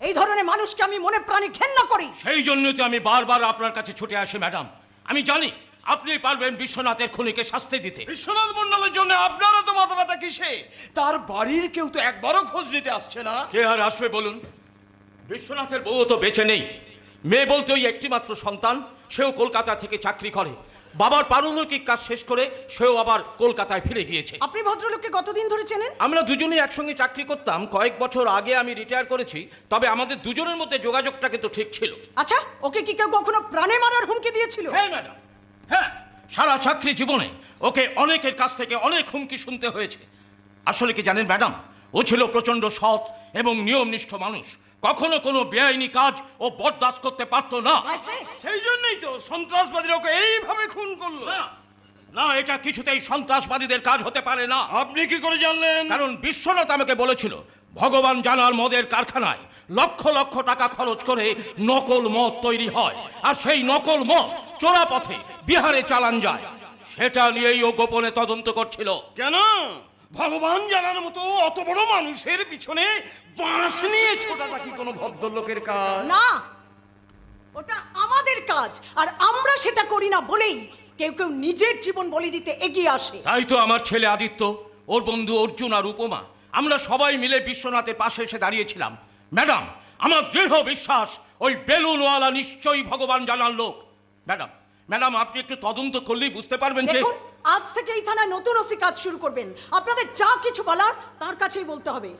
এই ধরনের মানুষকে আমি মনে প্রাণে ঘেন্না করি। সেই জন্যই তো আমি বারবার আপনার কাছে ছুটে আসি ম্যাডাম। আমি জানি আপনি পারবেন বিশ্বনাথের খুনিকে শাস্তি দিতে। বিশ্বনাথ মন্ডলের জন্য আপনারা তো মাথা ব্যথা কিসে? তার বাড়ির কেউ তো একবারও খোঁজ নিতে আসছে না। কে আর আসবে বলুন? বিশ্বনাথের বউ তো বেঁচে নেই। মেয়ে বলতে ওই একটি মাত্র সন্তান সেও কলকাতা থেকে চাকরি করে। বাবার পারলৌকিক কাজ শেষ করে সেও আবার কলকাতায় ফিরে গিয়েছে। আপনি ভদ্রলোককে কতদিন ধরে চেনেন? আমরা দুজনেই একসঙ্গে চাকরি করতাম কয়েক বছর আগে আমি রিটায়ার করেছি তবে আমাদের দুজনের মধ্যে যোগাযোগটা কিন্তু ঠিক ছিল। আচ্ছা ওকে কি কেউ কখনো প্রাণে মারার হুমকি দিয়েছিল? হ্যাঁ ম্যাডাম। হ্যাঁ সারা চাকরি জীবনে ওকে অনেকের কাছ থেকে অনেক হুমকি শুনতে হয়েছে। আসলে কি জানেন ম্যাডাম? ও ছিল প্রচণ্ড সৎ এবং নিয়মনিষ্ঠ মানুষ। কখনো কোনো বেআইনি কাজ ও বরদাস্ত করতে পারতো না। সেই জন্যই তো সন্ত্রাসবাদীরা ওকে এইভাবে খুন করল। না, না এটা কিছুতেই সন্ত্রাসবাদীদের কাজ হতে পারে না। আপনি কি করে জানলেন? কারণ বিশ্বনাথ আমাকে বলেছিল ভগবান জানার মদের কারখানায় লক্ষ লক্ষ টাকা খরচ করে নকল মদ তৈরি হয়। আর সেই নকল মদ চোরা পথে বিহারে চালান যায়। সেটা নিয়েই ও গোপনে তদন্ত করছিল। কেন? ভগবান জানার মতো অত বড় মানুষের পিছনে বাঁশ নিয়ে ছোটাটা কি কোনো ভদ্রলোকের কাজ? না ওটা আমাদের কাজ আর আমরা সেটা করি না বলেই কেউ কেউ নিজের জীবন বলি দিতে এগিয়ে আসে। তাই তো আমার ছেলে আদিত্য ওর বন্ধু অর্জুন আর উপমা। আমরা সবাই মিলে বিশ্বনাথের পাশে এসে দাঁড়িয়েছিলাম। ম্যাডাম আমার দৃঢ় বিশ্বাস ওই বেলুনওয়ালা নিশ্চয়ই ভগবান জানার লোক। ম্যাডাম ম্যাডাম আপনি একটু তদন্ত করলেই বুঝতে পারবেন যে দেখুন আজ থেকে এই থানায় নতুন ওসি কাজ শুরু করবেন। আপনাদের যা কিছু বলার তার কাছেই বলতে হবে।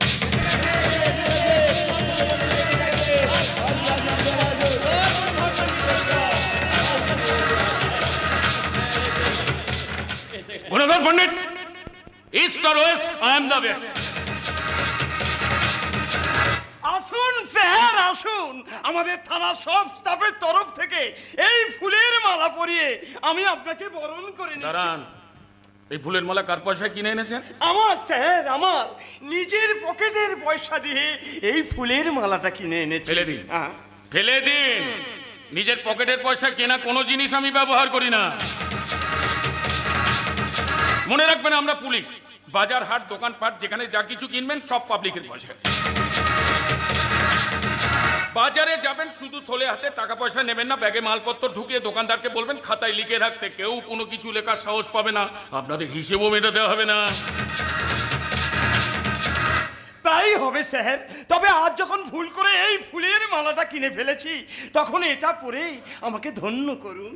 Gunadhar Pandit east R west I am the best আসুন আমাদের থানা সব স্টাফের তরফ থেকে এই ফুলের মালা পরিয়ে আমি আপনাকে বরণ করে নিচ্ছি। দাঁড়ান এই ফুলের মালা কার পয়সায় কিনে এনেছেন? আমার স্যার আমার নিজের পকেটের পয়সা দিয়ে এই ফুলের মালাটা কিনে এনেছি। ফেলে দিন। হ্যাঁ। ফেলে দিন। নিজের পকেটের পয়সা কেনা কোনো জিনিস আমি ব্যবহার করি না। মনে রাখবেন আমরা পুলিশ। বাজার হাট দোকানপাট যেখানে যা কিছু কিনবেন সব পাবলিকের পয়সা বাজারে যাবেন শুধু থলে হাতে টাকা পয়সা নেবেন না ব্যাগে মালপত্র ঢুকিয়ে দোকানদারকে বলবেন খাতায় লিখে রাখতে কেউ কোনো কিছু লেখার সাহস পাবে না আপনাদের হিসেবও মেটাতে হবে না। তাই হবে স্যার তবে আজ যখন ভুল করে এই ফুলের মালাটা কিনে ফেলেছি তখন এটা পরেই আমাকে ধন্য করুন।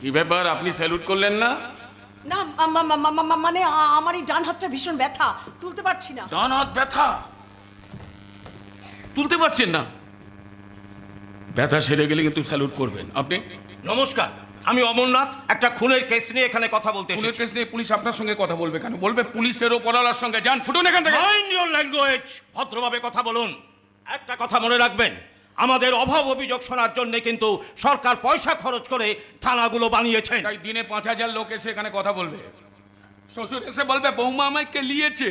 কি ব্যাপার আপনি স্যালুট করলেন না? না মানে আমার এই ডান হাতটা ভীষণ ব্যথা তুলতে পারছি না। ডান হাত ব্যথা? তুলতে পারছেন না। ব্যথা সেরে গেলে কিন্তু স্যালুট করবেন। আপনি? নমস্কার আমি অমরনাথ একটা খুনের কেস নিয়ে এখানে কথা বলতে এসেছি। কেস নিয়ে পুলিশ আপনার সঙ্গে কথা বলবে কেন? বলবে পুলিশের ওপরওয়ালার সঙ্গে। যান ফুটুন এখান থেকে। মাইন্ড ইওর ল্যাঙ্গুয়েজ ভদ্রভাবে কথা বলুন। একটা কথা মনে রাখবেন আমাদের অভাব অভিযোগ শোনার জন্য কিন্তু সরকার পয়সা খরচ করে থানাগুলো বানিয়েছেন। তাই দিনে পাঁচ হাজার লোক এসে এখানে কথা বলবে। শ্বশুর এসে বলবে বৌমা আমায় লিয়েছে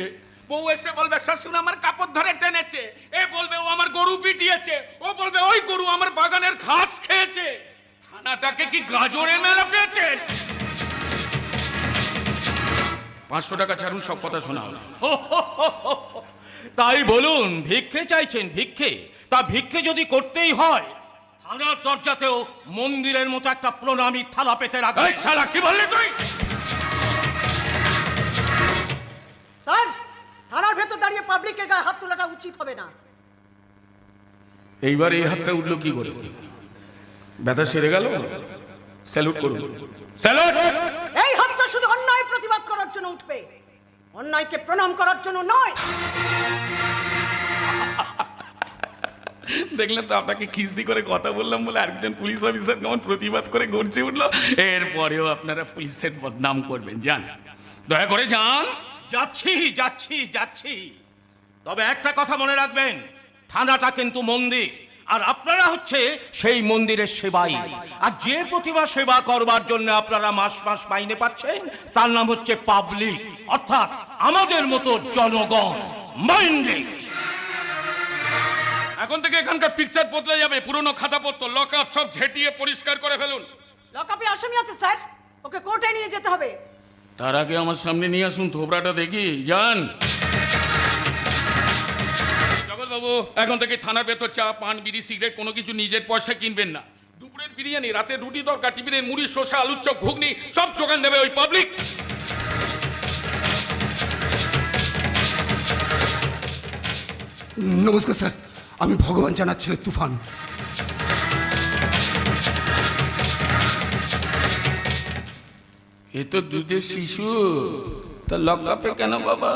বউ এসে বলবে শ্বশুর আমার কাপড় ধরে টেনেছে। এ বলবে ও আমার গরু পিটিয়েছে। ও বলবে ওই গরু আমার বাগানের ঘাস খেয়েছে। থানাটাকে কি গাজরে মেলা পেয়েছেন পাঁচশো টাকা ছাড়ুন সব কথা শোনা হলো তাই বলুন ভিক্ষে চাইছেন ভিক্ষে। তা ভিক্ষে যদি করতেই হয় থানার দরজাতেও মন্দিরের মতো একটা প্রণামী থালা পেতে এই কি বললি তুই? স্যার থানার ভেতর দাঁড়িয়ে পাবলিকের গায়ে হাত তোলাটা উচিত হবে না। এইবার এই হাতটা উঠল কি করে? ব্যথা সেরে গেল? স্যালুট করুন। স্যালুট! এই হাতটা শুধু অন্যায় প্রতিবাদ করার জন্য উঠবে। অন্যায়কে প্রণাম করার জন্য নয়। দেখলেন তো আপনাকে খিস্তি করে কথা বললাম বলে আরেকজন পুলিশ অফিসার কেমন প্রতিবাদ করে গড়ছে উঠল? এরপরেও আপনারা পুলিশের বদনাম করবেন। যান। দয়া করে যান। যাচ্ছি যাচ্ছি যাচ্ছি। তবে একটা কথা মনে রাখবেন থানাটা কিন্তু মন্দির আর আপনারা হচ্ছে সেই মন্দিরের সেবাই। আর যে প্রতিভা সেবা করবার জন্য আপনারা মাস মাস মাইনে পাচ্ছেন তার নাম হচ্ছে পাবলিক অর্থাৎ আমাদের মতো জনগণ। মাইন্ডেড এখন থেকে এখানকার পিকচার বদলে যাবে পুরনো খাতাপত্র লক আপ সব ঝেটিয়ে পরিষ্কার করে ফেলুন। লকআপে আসামি আছে স্যার। ওকে কোর্টে নিয়ে যেতে হবে। তার আগে আমার সামনে নিয়ে আসুন, থোবরাটা দেখি। যান। জগৎবাবু, এখন থেকে থানার ভেতর চা, পান, বিড়ি, সিগারেট, কোনো কিছু নিজের পয়সা কিনবেন না। দুপুরের বিরিয়ানি, রাতে রুটি দরকার, টিফিনে মুড়ি, শসা, আলুর ঘুগনি, সব যোগান দেবে ওই পাবলিক নমস্কার, স্যার। আমি ভগবান জানার ছেলে তুফান। এ তো দুধের শিশু। তা লকআপে কেন বাবা?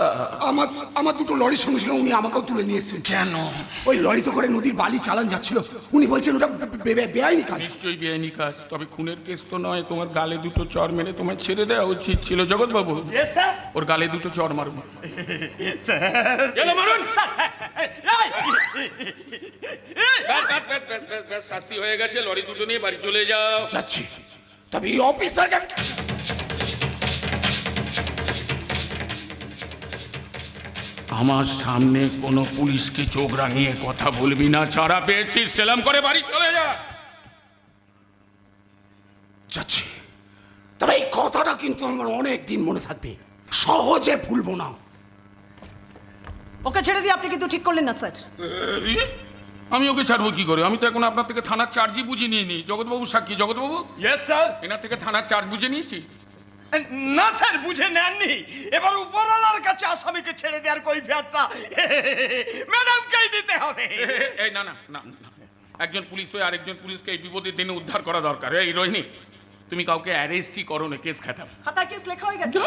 আমার আমার দুটো লরির সঙ্গে ছিল উনি আমাকেও তুলে নিয়েছেন কেন? ওই লরিতে করে নদীর বালি চালান যাচ্ছিল। উনি বলছেন ওটা বেআইনি কাজ। নিশ্চয়ই বেআইনি কাজ। তবে খুনের কেস তো নয় তোমার গালে দুটো চর মেরে তোমার ছেড়ে দেওয়া উচিত ছিল জগৎ বাবু ওর গালে দুটো চর মারবো স্যার গেলে মারুন? স্যার এই, এই, ব্যাস, ব্যাস, ব্যাস, ব্যাস, ব্যাস, ব্যাস, শাস্তি হয়ে গেছে লরি দুটো নিয়ে বাড়ি চলে যাও। যাচ্ছি। তবে এই আমার সামনে কোনো পুলিশকে চোখ রাঙিয়ে কথা বলবি না ছাড়া পেয়েছিস সেলাম করে বাড়ি চলে যা। যাচ্ছি। তবে এই কথাটা কিন্তু আমার অনেক দিন মনে থাকবে। সহজে ভুলবো না। ওকে ছেড়ে দিয়ে আপনি কিন্তু ঠিক করলেন না স্যার। আমি ওকে ছাড়বো কি করে? আমি তো এখন আপনার থেকে থানার চার্জই বুঝে নিয়ে নি জগৎবাবু সাক্ষী। জগৎবাবু? ইয়েস স্যার এনার থেকে থানার চার্জ বুঝে নিয়েছি? না স্যার বুঝে নেননি? এবার উপরওয়ালার কাছে আসামিকে ছেড়ে দেওয়ার কই ফেয়ারটা ম্যাডামকেই দিতে হবে। এই না না না না। একজন পুলিশ হয়ে আরেকজন পুলিশকে এই বিপদের দিনে উদ্ধার করা দরকার। এই রোহিণী তুমি কাউকে অ্যারেস্টই করো না কেস খাতাম। খাতায় কেস লেখা হয়ে গেছে।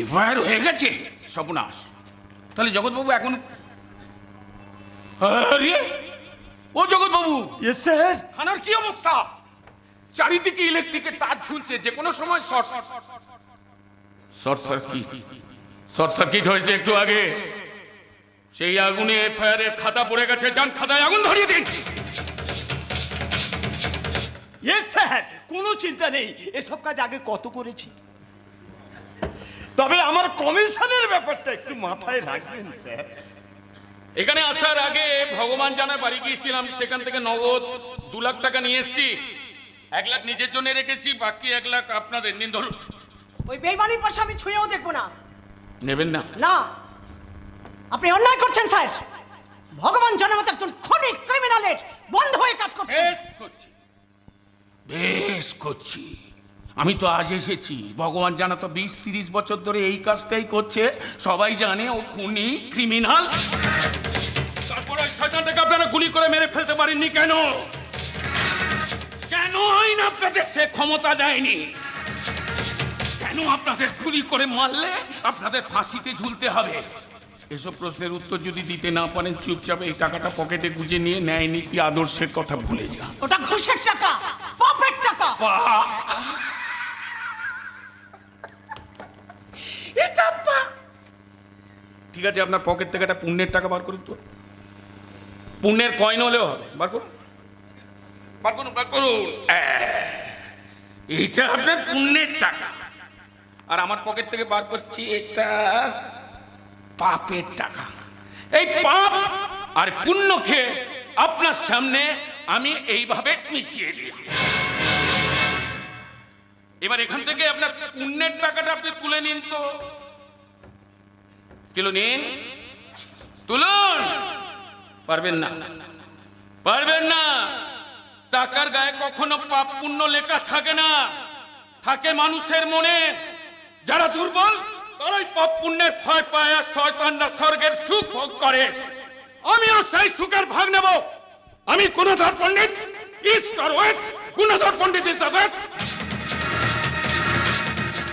এফআইআর হয়ে গেছে। সর্বনাশ। তাহলে জগৎবাবু এখন আরে! ও জগৎবাবু! ইয়েস স্যার থানার কি অবস্থা? চারিদিকে ইলেকট্রিকের তার ঝুলছে যে কোনো সময় short short circuit short circuit হয়েছে একটু আগে। সেই আগুনে এফআইআর এর খাতা পড়ে গেছে যান খাতায় আগুন ধরিয়ে দিন। ইয়েস স্যার কোনো চিন্তা নেই। এসব কাজ আগে কত করেছি? তবে আমার কমিশনের ব্যাপারটা একটু মাথায় রাখবেন স্যার এখানে আসার আগে ভগবান জানার বাড়ি গিয়েছিলাম সেখান থেকে নগদ দু লাখ টাকা নিয়ে এসেছি। এক লাখ নিজের জন্য রেখেছি বাকি এক লাখ আপনাদের। নিন ধরুন। ওই বেইমানির পাশে আমি ছুঁয়েও দেখব না। নেবেন না। না। আপনি অন্যায় করছেন স্যার। ভগবান জনমত একজন খনিক ক্রিমিনালের বন্ধ হয়ে কাজ করছে। বেশ করছি। বেশ করছি। আমি তো আজ এসেছি। ভগবান জানা তো বিশ তিরিশ বছর ধরে এই কাজটাই করছে। সবাই জানে ও খুনি ক্রিমিনাল তারপরে ওই শয়তানটাকে আপনারা গুলি করে মেরে ফেলতে পারেননি কেন? কেন আইন আপনাদের সে ক্ষমতা দেয়নি? কেন আপনাদের গুলি করে মারলে? আপনাদের ফাঁসিতে ঝুলতে হবে। এসব প্রশ্নের উত্তর যদি দিতে না পারেন চুপচাপ এই টাকাটা পকেটে গুজে নিয়ে ন্যায় নীতি আদর্শের কথা ভুলে যান। ওটা ঘুষের টাকা পাপের টাকা। ঠিক আছে আপনার পকেট থেকে একটা পুণ্যের টাকা বার করুন তো। পুণ্যের কয়েন হলেও হবে। বার করুন। বার এইটা আপনার পুণ্যের টাকা। আর আমার পকেট থেকে বার করছি, এটা পাপের টাকা। এই পাপ আর পুণ্য খেয়ে আপনার সামনে আমি এইভাবে মিশিয়ে দিই এবার এখান থেকে আপনার পুণ্যের টাকাটা আপনি তুলে নিন তো। কিলো নিন। তুলুন। পারবেন না। পারবেন না। টাকার গায়ে কখনো পাপ পুণ্য লেখা থাকে না। থাকে মানুষের মনে। যারা দুর্বল, তারাই পাপ পুণ্যের ভয় পায় আর শয়তানরা স্বর্গের সুখ ভোগ করে। আমিও সেই সুখের ভাগ নেব। আমি Gunadhar Pandit east R west Gunadhar Pandit is the best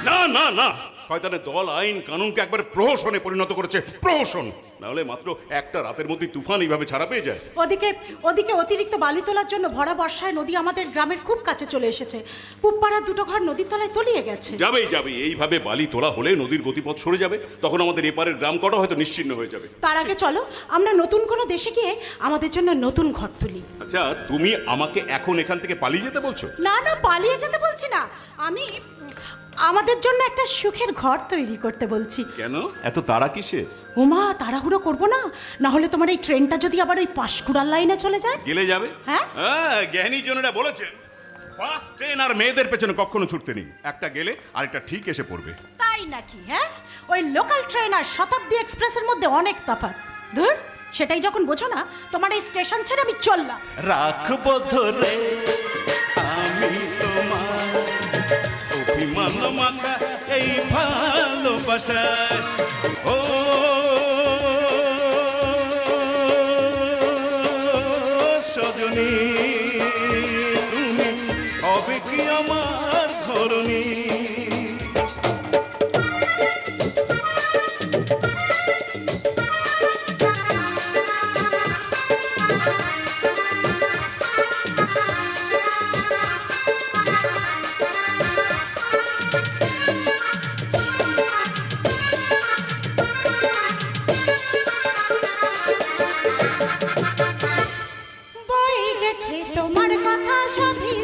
না না না। শয়তানের দল আইন কানুনকে একবার প্রহসনে পরিণত করেছে। প্রহসন! নাহলে মাত্র একটা রাতের মধ্যে তুফান এইভাবে ছাড়া পেয়ে যায়। ওদিকে ওদিকে অতিরিক্ত বালি তোলার জন্য ভরা বর্ষায় নদী আমাদের গ্রামের খুব কাছে চলে এসেছে। পুবপাড়ার দুটো ঘর নদীর তলায় তলিয়ে গেছে। যাবেই যাবে এইভাবে বালি তোলা হলে নদীর গতিপথ সরে যাবে। তখন আমাদের এপারের গ্রাম কটা হয়তো নিশ্চিন্ন হয়ে যাবে। তার আগে চলো আমরা নতুন কোনো দেশে গিয়ে আমাদের জন্য নতুন ঘর তুলি। আচ্ছা তুমি আমাকে এখন এখান থেকে পালিয়ে যেতে বলছো? না না পালিয়ে যেতে বলছি না। আমি আমাদের জন্য একটা সুখের ঘর তৈরি করতে বলছি। কেন? এত তারা কিসের? উমা তাড়াহুড়ো করব না। না হলে তোমার এই ট্রেনটা যদি আবার ওই পাঁশকুড়ার লাইনে চলে যায়? গেলে যাবে? হ্যাঁ? হ্যাঁ জ্ঞানী জনেরা বলেছেন বাস ট্রেন আর মেয়েদের পেছনে কখনো ছুটতে নেই। একটা গেলে আরেকটা ঠিক এসে পড়বে। তাই নাকি হ্যাঁ? ওই লোকাল ট্রেন আর শতাব্দী এক্সপ্রেসের মধ্যে অনেক তফাৎ। ধুর সেটাই যখন বোঝো না তোমার এই স্টেশন ছেড়ে আমি চললাম। রাখব ধরে। আমি তোমার অভিমান মাখা এই ভালোবাসা। ও সজনী তুমি হবে কি আমার ধরনী গেছে তোমার কথা সবই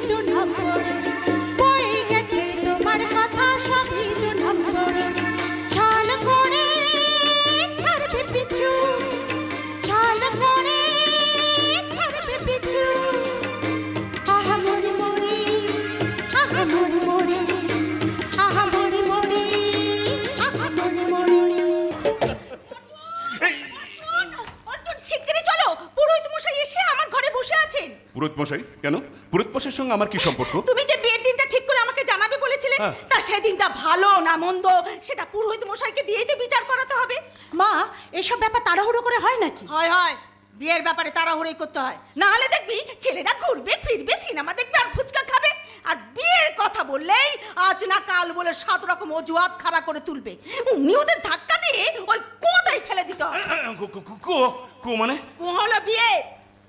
আছেন পুরোহিত মশাই কেন? পুরোহিত মশাইয়ের সঙ্গে আমার কি সম্পর্ক? তুমি যে বিয়ের দিনটা ঠিক করে আমাকে জানাবে বলেছিলে হ্যাঁ। তা সেই দিনটা ভালো না মন্দ সেটা পুরোহিত মশাইকে দিয়েই তো বিচার করাতে হবে। মা এসব ব্যাপার তাড়াহুড়ো করে হয় নাকি? হয় হয়। বিয়ের ব্যাপারে তাড়াহুড়োই করতে হয়। না হলে দেখবি ছেলেরা ঘুরবে ফিরবে সিনেমা দেখবে আর ফুচকা খাবে। আর বিয়ের কথা বললেই আজ না কাল বলে সাত রকম অজুহাত খাড়া করে তুলবে। উনি ওদের ধাক্কা দিয়ে ওই কোদাই ফেলে দিতে হয় কো- কো- কো- কো কো মানে? কো হলো বিয়ে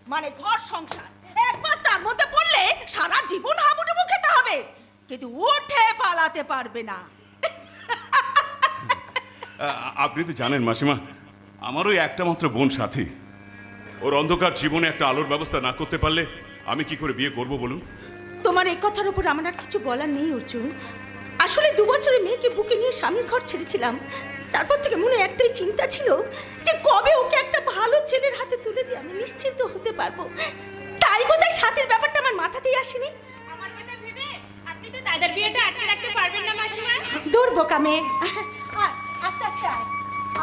মানে ঘর সংসার। একবার তার মধ্যে পড়লে সারা জীবন হাবুডুবু খেতে হবে। কিন্তু উঠে পালাতে পারবে না। আপনি তো জানেন মাসিমা আমারও একটা মাত্র বোন সাথী। ওর অন্ধকার জীবনে একটা আলোর ব্যবস্থা না করতে পারলে আমি কি করে বিয়ে করব বলুন? তোমার এই কথার উপর আমার আর কিছু বলার নেই অর্জুন। আসলে দু বছরে মেয়েকে বুকে নিয়ে স্বামীর ঘর ছেড়েছিলাম। তারপর থেকে মনে একটাই চিন্তা ছিল যে কবে ওকে একটা ভালো ছেলের হাতে তুলে দিয়ে আমি নিশ্চিন্ত হতে পারব। তাই বোধহয় সাথের ব্যাপারটা আমার মাথাতেই আসেনি। আমার কথা ভেবে আপনি তো দাদার বিয়েটা আটকে রাখতে পারবেন না মাসিমা। দূর বোকা মেয়ে আস্তে আস্তে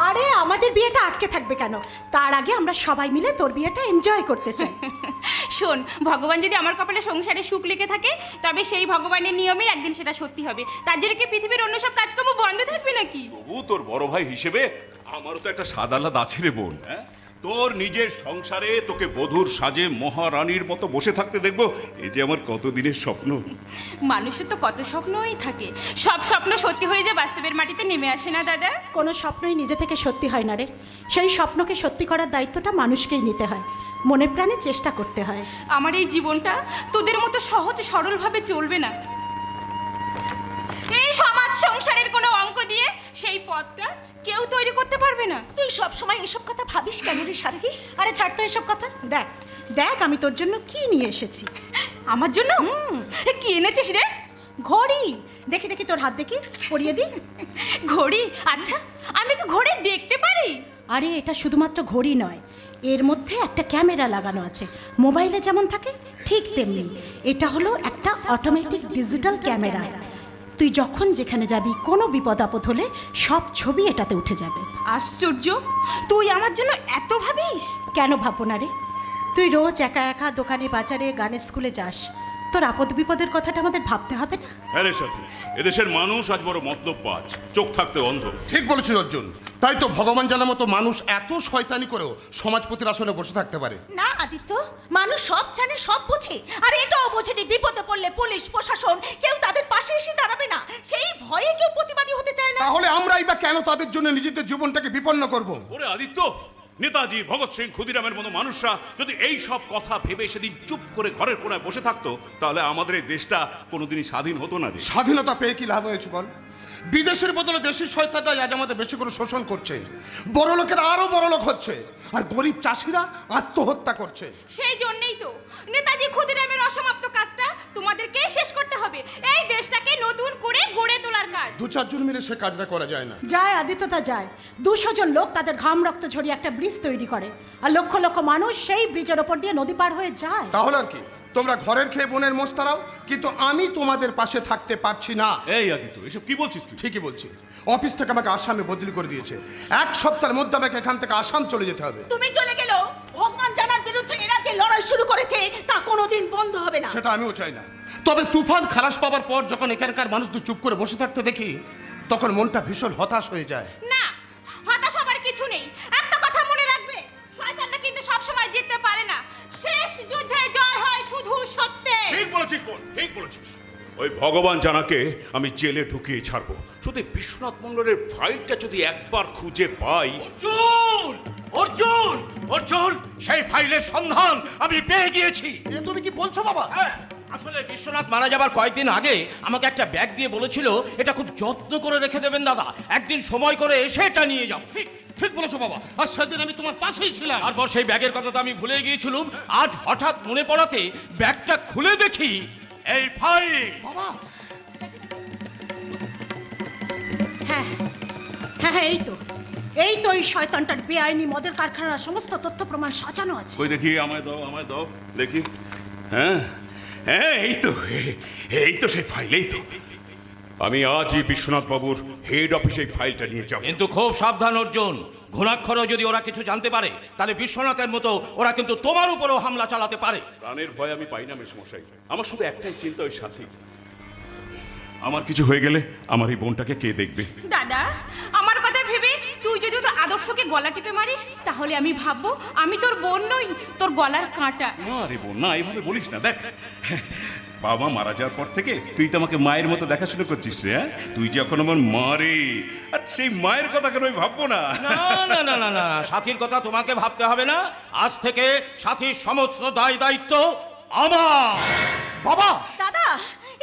আরে আমাদের বিয়েটা আটকে থাকবে কেন? তার আগে আমরা সবাই মিলে তোর বিয়েটা এনজয় করতে চাই। শোন ভগবান যদি আমার কপালে সংসারে সুখ লিখে থাকে তবে সেই ভগবানের নিয়মেই একদিন সেটা সত্যি হবে। তার জন্য কি পৃথিবীর অন্য সব কাজকর্ম বন্ধ থাকবে নাকি? তবু তোর বড় ভাই হিসেবে আমারও তো একটা সাদালাদ আছে রে বোন হ্যাঁ? তোর নিজের সংসারে তোকে বধুর সাজে মহারানীর মতো বসে থাকতে দেখব। এই যে আমার কতদিনের স্বপ্ন। মানুষের তো কত স্বপ্নই থাকে। সব স্বপ্ন সত্যি হয়ে যায় বাস্তবের মাটিতে নেমে আসে না দাদা? কোনো স্বপ্নই নিজে থেকে সত্যি হয় না রে। সেই স্বপ্নকে সত্যি করার দায়িত্বটা মানুষকেই নিতে হয়। মনে প্রাণে চেষ্টা করতে হয়। আমার এই জীবনটা তোদের মতো সহজ সরলভাবে চলবে না। এই সমাজ সংসারের কোনো অঙ্ক দিয়ে সেই পথটা কেউ তৈরি করতে পারবে না। তুই সব সময় এসব কথা ভাবিস কেন রে সাথী? আরে ছাড় তো এসব কথা। দেখ দেখ আমি তোর জন্য কি নিয়ে এসেছি। আমার জন্য? এ, কি এনেছিস রে? ঘড়ি। দেখি দেখি তোর হাত দেখি পরিয়ে দি ঘড়ি? আচ্ছা আমি কি ঘড়ি দেখতে পারি? আরে এটা শুধুমাত্র ঘড়ি নয় এর মধ্যে একটা ক্যামেরা লাগানো আছে। মোবাইলে যেমন থাকে ঠিক তেমনি। এটা হলো একটা অটোমেটিক ডিজিটাল ক্যামেরা। তুই যখন যেখানে যাবি কোনো বিপদ আপদ হলে সব ছবি এটাতে উঠে যাবে। আশ্চর্য! তুই আমার জন্য এত ভাবিস? কেন ভাবো না রে? তুই রোজ একা একা দোকানে বাজারে গানের স্কুলে যাস। তোর আপদ বিপদের কথাটা আমাদের ভাবতে হবে না? হ্যাঁ রে সাথী এদেশের মানুষ আজ বড় মতলব পাচ চোখ থাকতে অন্ধ। ঠিক বলেছিল অর্জুন তাই তো ভগবান জানার মতো মানুষ এত শয়তানি করেও সমাজপতির আসনে বসে থাকতে পারে। না আদিত্য মানুষ সব জানে সব বোঝে। আর এটাও বোঝে যে বিপদে পড়লে পুলিশ প্রশাসন কেউ তাদের পাশে এসে দাঁড়াবে না। সেই ভয়ে কেউ প্রতিবাদী হতে চায় না। তাহলে আমরাই বা কেন তাদের জন্য নিজেদের জীবনটাকে বিপন্ন করব? ওরে আদিত্য নেতাজি, ভগৎ সিং, ক্ষুদিরামের মতো মানুষরা যদি এই সব কথা ভেবে সেদিন চুপ করে ঘরের কোনায় বসে থাকতো, তাহলে আমাদের এই দেশটা কোনোদিনই স্বাধীন হতো না স্বাধীনতা পেয়ে কি লাভ হয়েছে বল? বিদেশের বদলে দেশের শয়তানটাই আজ আমাদের বেশি করে শোষণ করছে। বড় লোকেরা আরও বড় লোক হচ্ছে। আর গরিব চাষিরা আত্মহত্যা করছে। সেই জন্যই তো নেতাজি ক্ষুদিরামের অসমাপ্ত কাজটা তোমাদেরকে শেষ করতে হবে। এই দেশটাকে নতুন করে গড়ে তোলার কাজ। দু চারজন মিলে সে কাজটা করা যায় না। যায় আদিত্যতা যায়। দুশো জন লোক তাদের ঘাম রক্ত ঝরিয়ে একটা ব্রিজ তৈরি করে। আর লক্ষ লক্ষ মানুষ সেই ব্রিজের ওপর দিয়ে নদী পার হয়ে যায়। তাহলে আর কি? তোমরা ঘরের খেয়ে বোনের মোস্তারাও কিন্তু আমি তোমাদের পাশে থাকতে পারছি না। এই আদিত্য এসব কি বলছিস তুই? ঠিকই বলছি। অফিস থেকে আমাকে আসামে বদলি করে দিয়েছে। এক সপ্তাহের মধ্যে আমাকে এখান থেকে আসাম চলে যেতে হবে। তুমি চলে গেল ভগবান জানার বিরুদ্ধে এরা যে লড়াই শুরু করেছে তা কোনোদিন বন্ধ হবে না। সেটা আমিও চাই না। তবে তুফান খালাস পাওয়ার পর যখন এখানকার মানুষদের চুপ করে বসে থাকতে দেখি তখন মনটা ভীষণ হতাশ হয়ে যায়। না হতাশ হবার কিছু নেই। সবসময় জিততে পারে না। শেষ যুদ্ধে জয় হয় শুধু সত্যে। ঠিক বলেছিস বোন ঠিক বলেছিস। ওই ভগবান জানাকে আমি জেলে ঢুকিয়ে ছাড়বো। শুধু বিশ্বনাথ মন্ডলের ফাইলটা যদি একবার খুঁজে পাই। অর্জুন অর্জুন অর্জুন সেই ফাইলের সন্ধান আমি পেয়ে গিয়েছি। এ তুমি কি বলছো বাবা? হ্যাঁ, আসলে বিশ্বনাথ মারা যাবার কয়েকদিন আগে আমাকে একটা ব্যাগ দিয়ে বলেছিল এটা খুব যত্ন করে রেখে দেবেন দাদা। একদিন সময় করে এসে এটা নিয়ে যাও ঠিক? ঠিক বলেছ বাবা। আর সেদিন আমি তোমার পাশেই ছিলাম। তারপর সেই ব্যাগের কথা তো আমি ভুলে গিয়েছিলাম। আজ হঠাৎ মনে পড়াতে ব্যাগটা খুলে দেখি। এই ফাইল। বাবা। হ্যাঁ হ্যাঁ হ্যাঁ এই তো। এই তো এই শয়তানটার বেআইনি মদের কারখানার সমস্ত তথ্য প্রমাণ সাজানো আছে। ওই দেখি আমায় দাও আমায় দাও দেখি। হ্যাঁ হ্যাঁ এই তো এই তো সেই ফাইল এই তো। আমি আজই বিশ্বনাথ বাবুর হেড অফিসে ফাইলটা নিয়ে যাব। কিন্তু খুব সাবধান অর্জুন। ঘোরাক্ষরও যদি ওরা কিছু জানতে পারে তাহলে বিশ্বনাথের মতো ওরা কিন্তু তোমার উপরেও হামলা চালাতে পারে। প্রাণের ভয় আমি পাই না মেসমশাই আমার শুধু একটাই চিন্তা ওই সাথী। আমার কিছু হয়ে গেলে আমার এই বোনটাকে কে দেখবে? দাদা আমার ভেবে তুই যদি তোর আদর্শকে গলা টিপে মারিস তাহলে আমি ভাববো আমি তোর বোন নই তোর গলার কাঁটা। না রে বোন না এইভাবে বলিস না। দেখ বাবা মারা যাওয়ার পর থেকে তুই তো আমাকে মায়ের মতো দেখাশোনা করছিস রে হ্যাঁ? তুই যে এখন আমার মা রে আর সেই মায়ের কথা কেন আমি ভাববো না? না না না না না সাথীর কথা তোমাকে ভাবতে হবে না। আজ থেকে সাথীর সমস্ত দায় দায়িত্ব আমার। বাবা! দাদা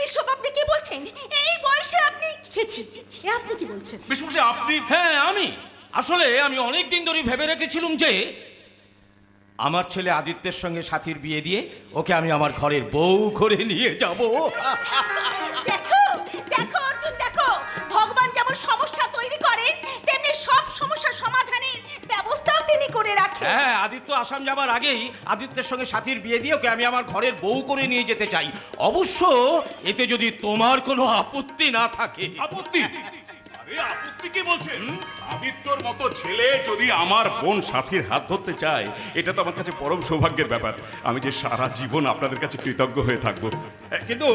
এসব আপনি কি বলছেন? এই বয়সে আপনি ছি ছি ছি, ছি, আপনি কি বলছেন? মেসমশাই আপনি হ্যাঁ আমি। আসলে আমি অনেক দিন ধরে ভেবে রেখেছিলাম যে আমার ছেলে আদিত্যের সঙ্গে সাথীর বিয়ে দিয়ে ওকে আমি আমার ঘরের বউ করে নিয়ে যাব। দেখো দেখো অর্জুন দেখো। ভগবান যেমন সমস্যা তৈরি করেন তেমনি সব সমস্যার সমাধানের তিনি করে রাখেন হ্যাঁ আদিত্য আসাম যাবার আগেই আদিত্যের সঙ্গে সাথীর বিয়ে দিয়ে ওকে আমি আমার ঘরের বউ করে নিয়ে যেতে চাই? অবশ্য এতে যদি তোমার কোনো আপত্তি না থাকে। আপত্তি? আরে আপত্তি কি বলছেন আদিত্যর মতো ছেলে যদি আমার বোন সাথীর হাত ধরতে চায় এটা তো আমার কাছে পরম সৌভাগ্যের ব্যাপার। আমি যে সারা জীবন আপনাদের কাছে কৃতজ্ঞ হয়ে থাকব। কিন্তু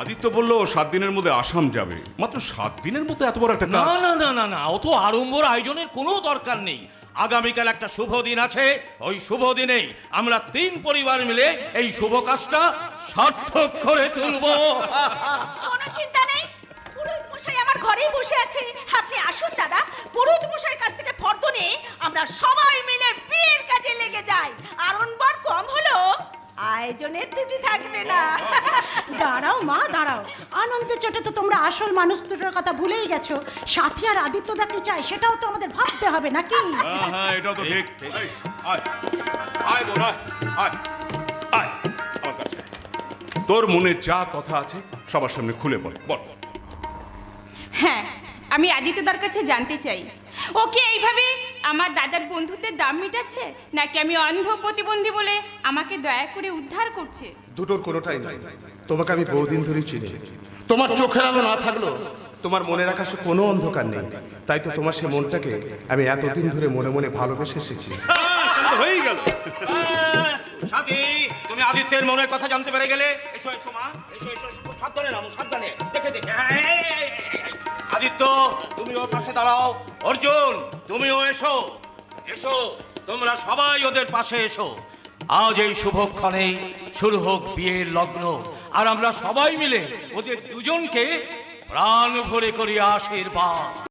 আদিত্য বলল সাত দিনের মধ্যে আসাম যাবে। মাত্র সাত দিনের মধ্যে এত বড় একটা না না না না না অত আড়ম্বর আয়োজনের কোনো দরকার নেই। আগামীকাল একটা শুভ দিন আছে। ওই শুভ দিনেই আমরা তিন পরিবার মিলে এই শুভ কাজটা সার্থক করে তুলব। কোনো চিন্তা নেই। পুরোহিত মশাই আমার ঘরেই বসে আছে। আপনি আসুন, দাদা। পুরোহিত মশাইয়ের কাছ থেকে ফর্দ নিয়ে আমরা সবাই মিলে বিয়ের কাজে লেগে যাই। আরম্বর কম হলো আয়োজনের ত্রুটি থাকবে না। দাঁড়াও মা দাঁড়াও। আনন্দের চোটে তো তোমরা আসল মানুষ দুটোর কথা ভুলেই গেছো। সাথী আর আদিত্য দেখতে চাই সেটাও তো আমাদের ভাবতে হবে নাকি? হ্যাঁ হ্যাঁ এটাও তো ঠিক। আয়। আয় বোন আয়। আয় আয় আমার কাছে। তোর মনে যা কথা আছে সবার সামনে খুলে বল। বল। হ্যাঁ আমি আদিত্যদার কাছে জানতে চাই। ওকে এইভাবে আমার দাদার বন্ধুদের দাম মিটাচ্ছে? নাকি আমি অন্ধ প্রতিবন্ধী বলে আমাকে দয়া করে উদ্ধার করছে? দুটোর কোনোটাই নাই। তোমাকে আমি বহুদিন ধরেই চিনি। তোমার চোখের আলো না থাকলেও তোমার মনের আকাশে কোনো অন্ধকার নেই। তাই তো তোমার সেই মনটাকে আমি এতদিন ধরে মনে মনে ভালোবেসে এসেছি। হয়েই গেল। সাথী তুমি আদিত্যের মনের কথা জানতে পেরে গেলে? এসো এসো মা। এসো এসো এসো, সাবধানে নামো সাবধানে। দেখে দেখে। আদিত্য তুমি ওর পাশে দাঁড়াও। অর্জুন তুমিও এসো। এসো তোমরা সবাই ওদের পাশে এসো। আজ এই শুভক্ষণে শুরু হোক বিয়ের লগ্ন। আর আমরা সবাই মিলে ওদের দুজনকে প্রাণ ভরে করি আশীর্বাদ।